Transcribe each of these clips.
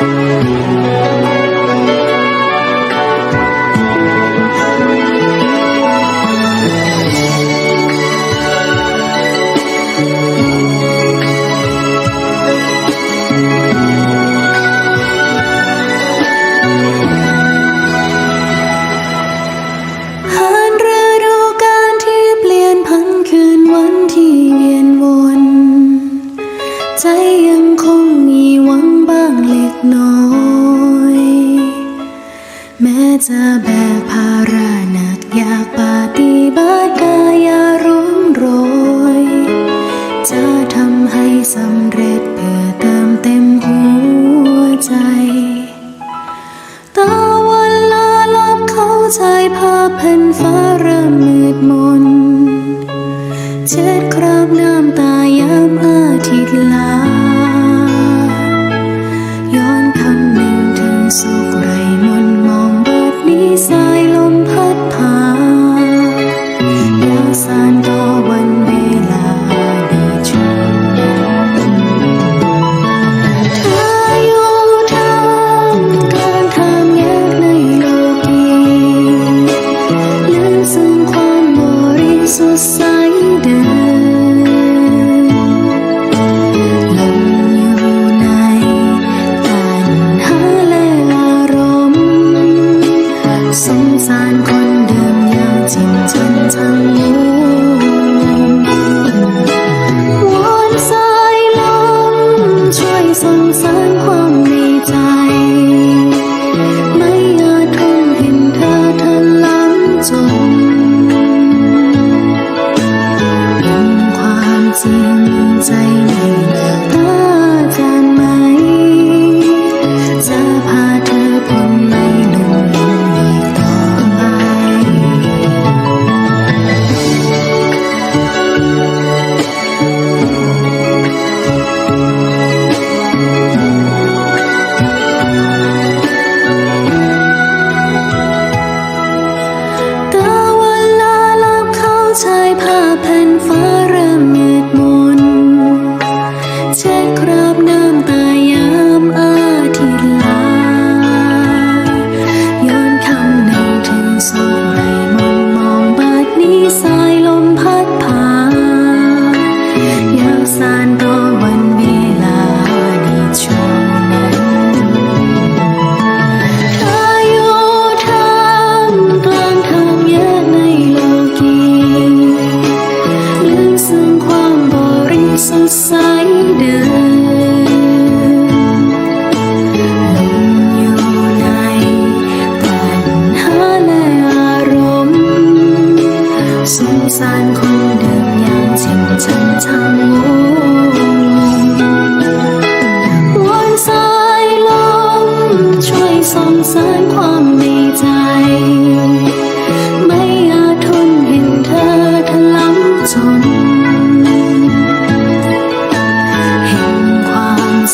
Música จะแบกภาระหนักอยากปฏิบัติกายรุ่มโรย จะทำให้สำเร็จเพื่อเติมเต็มหัวใจตาวันลาลับเข้าใจภาพแผ่นฟ้าเริ่มมืดมน เช็ดคราบน้ำตายามอาทิตย์ลา ย้อนคำหนึ่งถึงสุข สุทธิ์ใสเดิมลมอยู่ในตันหาและอารมณ์สงสาร สุทธิ์ใสเดิมลมอยู่ในปัญหาและอารมณ์สงสารคนเดิมอย่างจริงจังทั้งวงวอนสายลมช่วยส่งสาร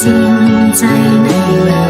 เห็น